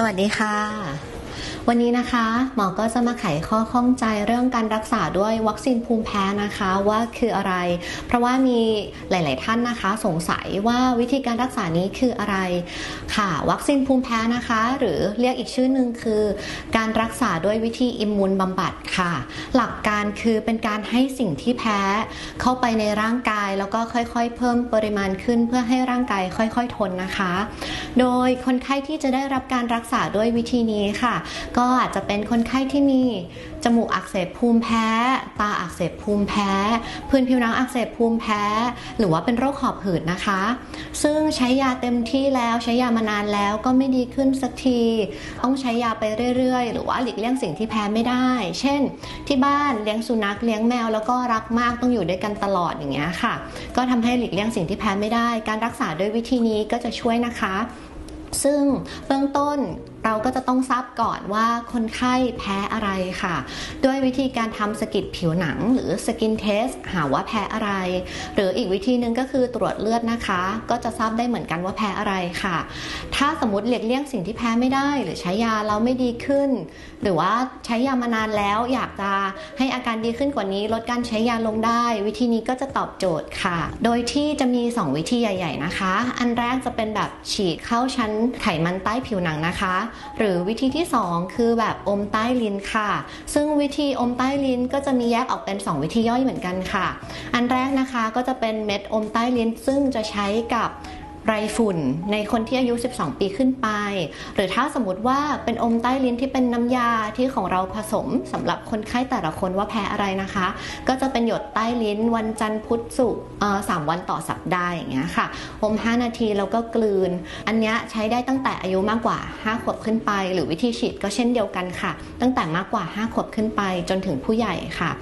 สวัสดีค่ะ วันนี้นะคะหมอก็จะมาไขข้อข้องใจเรื่องการรักษาด้วยวัคซีนภูมิแพ้นะคะว่าคืออะไร เพราะว่ามีหลาย ๆ ท่านนะคะ สงสัยว่าวิธีการรักษานี้คืออะไรค่ะ วัคซีนภูมิแพ้นะคะ หรือเรียกอีกชื่อหนึ่งคือ การรักษาด้วยวิธีอิมมูนบำบัดค่ะ หลักการคือเป็นการให้สิ่งที่แพ้เข้าไปในร่างกายแล้วก็ค่อย ๆ เพิ่มปริมาณขึ้นเพื่อให้ร่างกายค่อย ๆ ทนนะคะ โดยคนไข้ที่จะได้รับการรักษาด้วยวิธีนี้ค่ะกก็อาจจะเป็นคนไข้ที่มีจมูกอักเสบภูมิแพ้ ตาอักเสบภูมิแพ้ พื้นผิวหนังอักเสบภูมิแพ้ หรือว่าเป็นโรคหอบหืดนะคะ ซึ่งใช้ยาเต็มที่แล้วใช้ยามานานแล้วก็ไม่ดีขึ้นสักที ต้องใช้ยาไปเรื่อยๆ หรือว่าหลีกเลี่ยงสิ่งที่แพ้ไม่ได้ เช่น ที่บ้านเลี้ยงสุนัขเลี้ยงแมวแล้วก็รักมากต้องอยู่ด้วยกันตลอดอย่างเงี้ยค่ะ ก็ทำให้หลีกเลี่ยงสิ่งที่แพ้ไม่ได้ การรักษาด้วยวิธีนี้ก็จะช่วยนะคะ ซึ่งเบื้องต้น เราก็จะต้องทราบก่อนว่าคนไข้แพ้อะไรค่ะ ด้วยวิธีการทำสกิดผิวหนังหรือสกินเทสหาว่าแพ้อะไร หรืออีกวิธีหนึ่งก็คือตรวจเลือดนะคะ ก็จะทราบได้เหมือนกันว่าแพ้อะไรค่ะ ถ้าสมมติเลียกเลี่ยงสิ่งที่แพ้ไม่ได้ หรือใช้ยาแล้วไม่ดีขึ้น หรือว่าใช้ยามานานแล้วอยากจะให้อาการดีขึ้นกว่านี้ ลดการใช้ยาลงได้ วิธีนี้ก็จะตอบโจทย์ค่ะ โดยที่จะมี 2 วิธีใหญ่ ๆนะคะ อันแรกจะเป็นแบบฉีดเข้าชั้นไขมันใต้ผิวหนังนะคะหรือวิธีที่ 2 คือแบบอมใต้ลิ้นค่ะ ซึ่งวิธีอมใต้ลิ้นก็จะมีแยกออกเป็น 2 วิธีย่อยเหมือนกันค่ะ อันแรกนะคะก็จะเป็นเม็ดอมใต้ลิ้นซึ่งจะใช้กับ ไรฝุ่นในคนที่อายุ 12 ปีขึ้นไป หรือถ้าสมมติว่าเป็นอมใต้ลิ้นที่เป็นน้ำยาที่ของเราผสมสำหรับคนไข้แต่ละคนว่าแพ้อะไรนะคะ ก็จะเป็นหยดใต้ลิ้นวันจันทร์พุธศุกร์สามวันต่อสัปดาห์อย่างเงี้ยค่ะ อม 5 นาทีแล้วก็กลืน อันนี้ใช้ได้ตั้งแต่อายุมากกว่า 5 ขวบขึ้นไป หรือวิธีฉีดก็เช่นเดียวกันค่ะ ตั้งแต่มากกว่า 5 ขวบขึ้นไปจนถึงผู้ใหญ่ค่ะ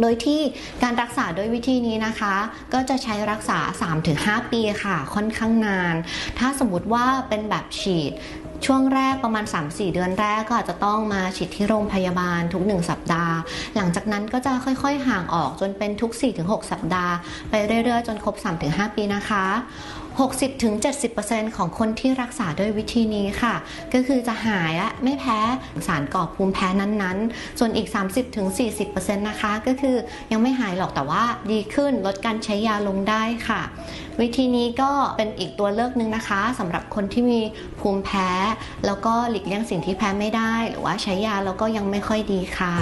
โดยที่การรักษาด้วยวิธีนี้นะคะ ก็จะใช้รักษา 3-5 ปีค่ะ ค่อนข้างนาน ถ้าสมมติว่าเป็นแบบฉีดช่วงแรกประมาณ 3-4 เดือนแรกก็อาจจะต้องมาฉีดที่โรงพยาบาลทุก 1 สัปดาห์ หลังจากนั้นก็จะค่อยๆห่างออกจนเป็นทุก 4-6 สัปดาห์ ไปเรื่อยๆ จนครบ 3-5 ปีนะคะ 60-70%ของคนที่รักษาด้วยวิธีนี้ค่ะ ก็คือจะหายและไม่แพ้สารก่อภูมิแพ้นั้นๆ ส่วนอีก 30-40%นะคะ ก็คือยังไม่หายหรอกแต่ว่าดีขึ้นลดการใช้ยาลงได้ค่ะ วิธีนี้ก็เป็นอีกตัวเลือกหนึ่งนะคะสำหรับคนที่มีภูมิแพ้ แล้วก็หลีกเลี่ยงสิ่งที่แพ้ไม่ได้ หรือว่าใช้ยาแล้วก็ยังไม่ค่อยดีค่ะ